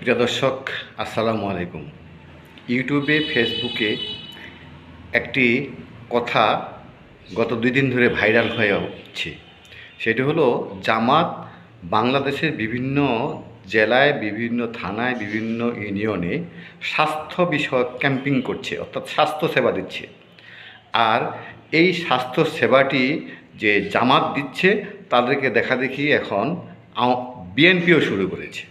প্রিয় দর্শক, আসসালামু আলাইকুম। ইউটিউবে, ফেসবুকে একটি কথা গত দুই দিন ধরে ভাইরাল হয়ে উঠছে। সেটি হলো, জামাত বাংলাদেশের বিভিন্ন জেলায়, বিভিন্ন থানায়, বিভিন্ন ইউনিয়নে স্বাস্থ্য বিষয়ক ক্যাম্পিং করছে, অর্থাৎ স্বাস্থ্য সেবা দিচ্ছে। আর এই স্বাস্থ্য সেবাটি যে জামাত দিচ্ছে, তাদেরকে দেখা দেখি এখন বিএনপিও শুরু করেছে।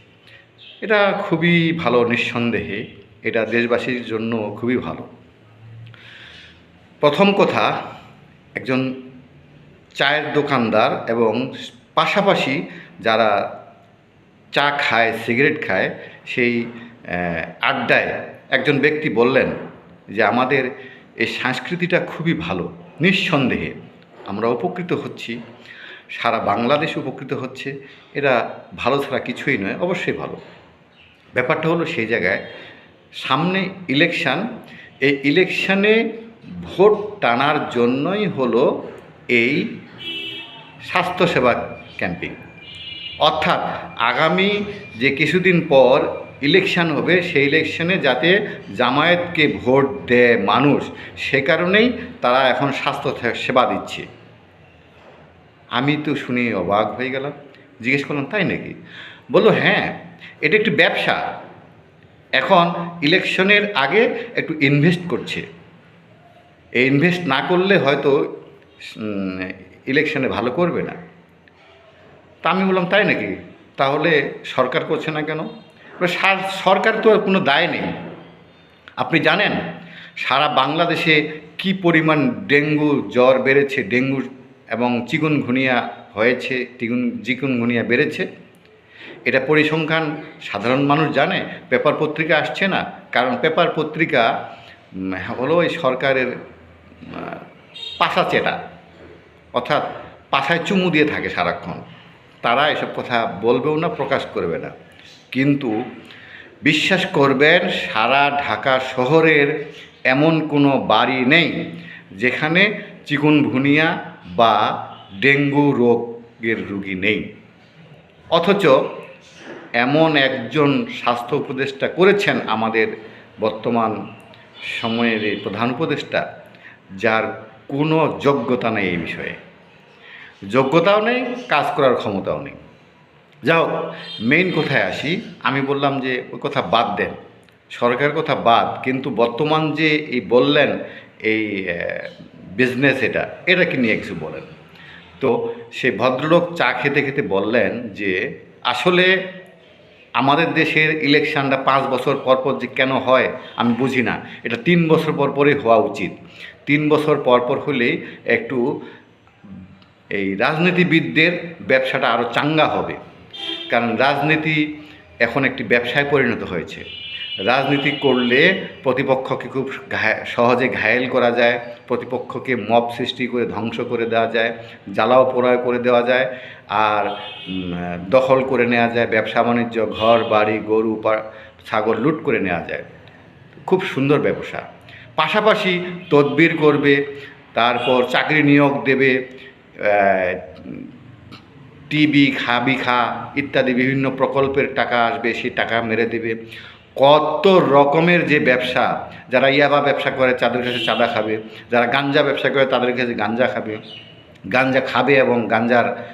এটা খুবই ভালো নিঃসন্দেহে, এটা দেশবাসীর জন্য খুবই ভালো। প্রথম কথা, একজন চায়ের দোকানদার এবং পাশাপাশি যারা চা খায়, সিগারেট খায়, সেই আড্ডায় একজন ব্যক্তি বললেন যে, আমাদের এই সংস্কৃতিটা খুবই ভালো। নিঃসন্দেহে আমরা উপকৃত হচ্ছি, সারা বাংলাদেশ উপকৃত হচ্ছে। এটা ভালো ছাড়া কিছুই নয়, অবশ্যই ভালো। ব্যাপারটা হলো সেই জায়গায় সামনে ইলেকশন এই ইলেকশানে ভোট টানার জন্যই হলো এই স্বাস্থ্যসেবা ক্যাম্পিং অর্থাৎ আগামী যে কিছুদিন পর ইলেকশান হবে, সেই ইলেকশনে যাতে জামায়াতকে ভোট দেয় মানুষ, সে কারণেই তারা এখন স্বাস্থ্য সেবা দিচ্ছে। আমি তো শুনে অবাক হয়ে গেলাম। জিজ্ঞেস করলাম, তাই নাকি? বলল হ্যাঁ এটা একটি ব্যবসা। এখন ইলেকশনের আগে একটু ইনভেস্ট করছে। এই ইনভেস্ট না করলে হয়তো ইলেকশনে ভালো করবে না। তা আমি বললাম, তাই নাকি? তাহলে সরকার করছে না কেন? সরকার তো কোনো দায় নেই। আপনি জানেন, সারা বাংলাদেশে কি পরিমাণ ডেঙ্গু জ্বর বেড়েছে, ডেঙ্গু এবং চিকুনগুনিয়া হয়েছে চিকুন চিকুনগুনিয়া বেড়েছে? এটা পরিসংখ্যান, সাধারণ মানুষ জানে, পেপার পত্রিকা আসছে না। কারণ পেপার পত্রিকা হলো এই সরকারের পাশা চেটা। অর্থাৎ পাশায় চুমু দিয়ে থাকে সারাক্ষণ। তারা এসব কথা বলবেও না, প্রকাশ করবে না। কিন্তু বিশ্বাস করবেন, সারা ঢাকা শহরের এমন কোনো বাড়ি নেই যেখানে চিকুনভুনিয়া বা ডেঙ্গু রোগের রুগী নেই। অথচ এমন একজন স্বাস্থ্য উপদেষ্টা করেছেন আমাদের বর্তমান সময়ের এই প্রধান উপদেষ্টা, যার কোনো যোগ্যতা নেই এই বিষয়ে। যোগ্যতাও নেই, কাজ করার ক্ষমতাও নেই। যাও মেইন কোথায় আসি। আমি বললাম যে ওই কথা বাদ দেন। সরকার কথা বাদ, কিন্তু বর্তমান যে এই বললেন এই বিজনেস এটা এটা কি নিয়ে কিছু বলেন। তো সেই ভদ্রলোক চা খেতে খেতে বললেন যে, আসলে আমাদের দেশের ইলেকশানটা পাঁচ বছর পর পর যে কেন হয়, আমি বুঝি না। এটা তিন বছর পর পরই হওয়া উচিত। তিন বছর পরপর পর হলেই একটু এই রাজনীতিবিদদের ব্যবসাটা আরও চাঙ্গা হবে। কারণ রাজনীতি এখন একটি ব্যবসায় পরিণত হয়েছে। রাজনীতি করলে প্রতিপক্ষকে খুব সহজে ঘায়েল করা যায়, প্রতিপক্ষকে মব সৃষ্টি করে ধ্বংস করে দেওয়া যায়, জ্বালাও পোড়ায় করে দেওয়া যায়, আর দখল করে নেওয়া যায়, ব্যবসা বাণিজ্য, ঘর, বাড়ি, গরু ছাগল লুট করে নেওয়া যায়। খুব সুন্দর ব্যবসা। পাশাপাশি তদবির করবে, তারপর চাকরি নিয়োগ দেবে টিবি খাবি খা ইত্যাদি বিভিন্ন প্রকল্পের টাকা আসবে, সেই টাকা মেরে দেবে। কত রকমের যে ব্যবসা, যারা ইয়াবা ব্যবসা করে তাদের কাছে চাঁদা খাবে, যারা গাঞ্জা ব্যবসা করে, তাদের কাছে গাঞ্জা খাবে গাঞ্জা খাবে এবং গাঞ্জার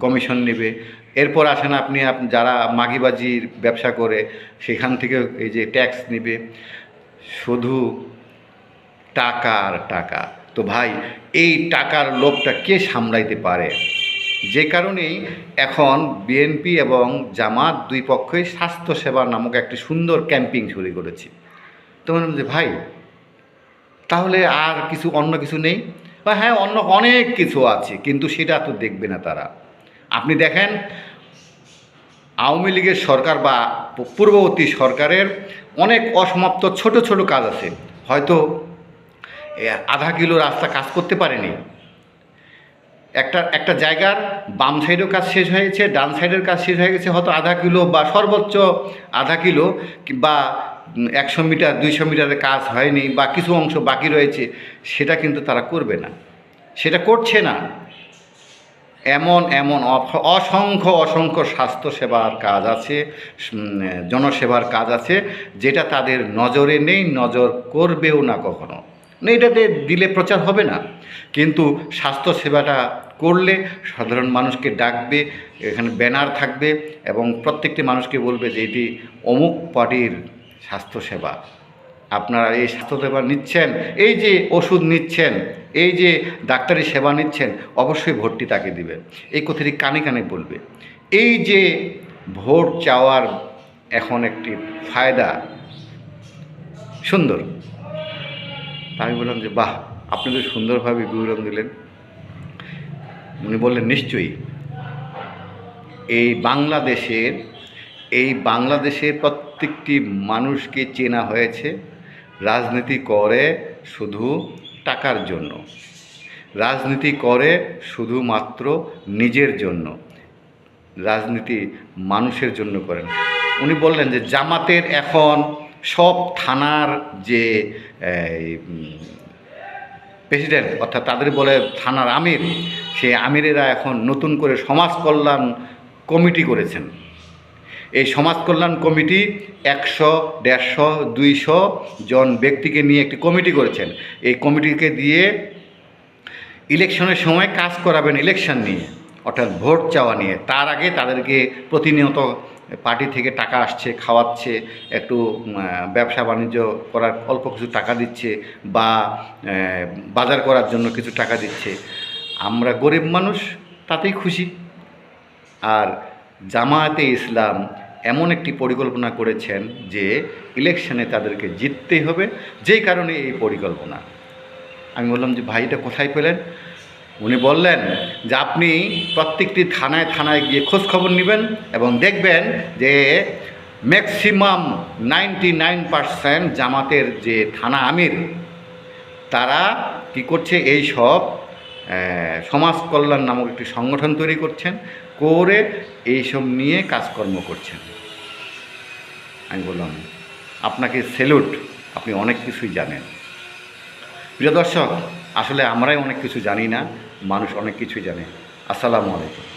কমিশন নেবে। এরপর আসেন আপনি, আপ- যারা মাগিবাজির ব্যবসা করে, সেখান থেকে এই যে ট্যাক্স নেবে। শুধু টাকা আর টাকা। তো ভাই, এই টাকার লোভটা কে সামলাইতে পারে? যে কারণেই এখন বিএনপি এবং জামাত দুই পক্ষই স্বাস্থ্যসেবা নামক একটি সুন্দর ক্যাম্পিং শুরু করেছে। তো মনে যে, ভাই, তাহলে আর কিছু অন্য কিছু নেই? বা হ্যাঁ অন্য অনেক কিছু আছে, কিন্তু সেটা তো দেখবে না তারা। আপনি দেখেন, আওয়ামী লীগের সরকার বা পূর্ববর্তী সরকারের অনেক অসমাপ্ত ছোট ছোট কাজ আছে। হয়তো আধা কিলো রাস্তা কাজ করতে পারেনি একটা একটা জায়গার বাম সাইডেও কাজ শেষ হয়েছে, ডান সাইডের কাজ শেষ হয়ে গেছে, হয়তো আধা কিলো বা সর্বোচ্চ আধা কিলো বা একশো মিটার, দুইশো মিটারের কাজ হয়নি বা কিছু অংশ বাকি রয়েছে, সেটা কিন্তু তারা করবে না। সেটা করছে না। এমন এমন অসংখ্য অসংখ্য স্বাস্থ্যসেবার কাজ আছে জনসেবার কাজ আছে, যেটা তাদের নজরে নেই, নজর করবেও না কখনো। না এটাতে দিলে প্রচার হবে না। কিন্তু স্বাস্থ্যসেবাটা করলে সাধারণ মানুষকে ডাকবে, এখানে ব্যানার থাকবে এবং প্রত্যেকটি মানুষকে বলবে যে এটি অমুক পার্টির স্বাস্থ্যসেবা। আপনারা এই স্বাস্থ্যসেবা নিচ্ছেন, এই যে ওষুধ নিচ্ছেন, এই যে ডাক্তারি সেবা নিচ্ছেন, অবশ্যই ভোটটি তাকে দিবে। এই কথাটি কানে কানে বলবে। এই যে ভোট চাওয়ার এখন একটি ফায়দা, সুন্দর। তা আমি বললাম যে, বাহ, আপনি তো সুন্দরভাবে বিবরণ দিলেন। উনি বললেন, নিশ্চয়ই। এই বাংলাদেশের এই বাংলাদেশের প্রত্যেকটি মানুষকে চেনা হয়েছে। রাজনীতি করে শুধু টাকার জন্য। রাজনীতি করে শুধুমাত্র নিজের জন্য। রাজনীতি মানুষের জন্য করেন। উনি বললেন যে, জামাতের এখন সব থানার যে প্রেসিডেন্ট অর্থাৎ তাদের বলে থানার আমির, সেই আমিরেরা এখন নতুন করে সমাজ কল্যাণ কমিটি করেছেন। এই সমাজ কল্যাণ কমিটি একশো, দেড়শো, দুইশো জন ব্যক্তিকে নিয়ে একটি কমিটি করেছেন। এই কমিটিকে দিয়ে ইলেকশনের সময় কাজ করাবেন ইলেকশন নিয়ে, অর্থাৎ ভোট চাওয়া নিয়ে। তার আগে তাদেরকে প্রতিনিয়ত পার্টি থেকে টাকা আসছে, খাওয়াচ্ছে, একটু ব্যবসা বাণিজ্য করার অল্প কিছু টাকা দিচ্ছে বা বাজার করার জন্য কিছু টাকা দিচ্ছে। আমরা গরিব মানুষ, তাতেই খুশি। আর জামায়াতে ইসলাম এমন একটি পরিকল্পনা করেছেন যে, ইলেকশনে তাদেরকে জিততেই হবে, যেই কারণে এই পরিকল্পনা। আমি বললাম যে, ভাই, এটা কোথায় পেলেন? উনি বললেন যে আপনি প্রত্যেকটি থানায় থানায় গিয়ে খোঁজ খবর নেবেন এবং দেখবেন যে ম্যাক্সিমাম নাইনটি নাইন পারসেন্ট জামাতের যে থানা আমির, তারা কি করছে? এই সব সমাজ কল্যাণ নামক একটি সংগঠন তৈরি করছেন, করে এইসব নিয়ে কাজকর্ম করছেন। আমি বললাম, আপনাকে সেলুট আপনি অনেক কিছুই জানেন। প্রিয় দর্শক, আসলে আমরাই অনেক কিছু জানি না। মানুষ অনেক কিছুই জানে। আসসালামু আলাইকুম।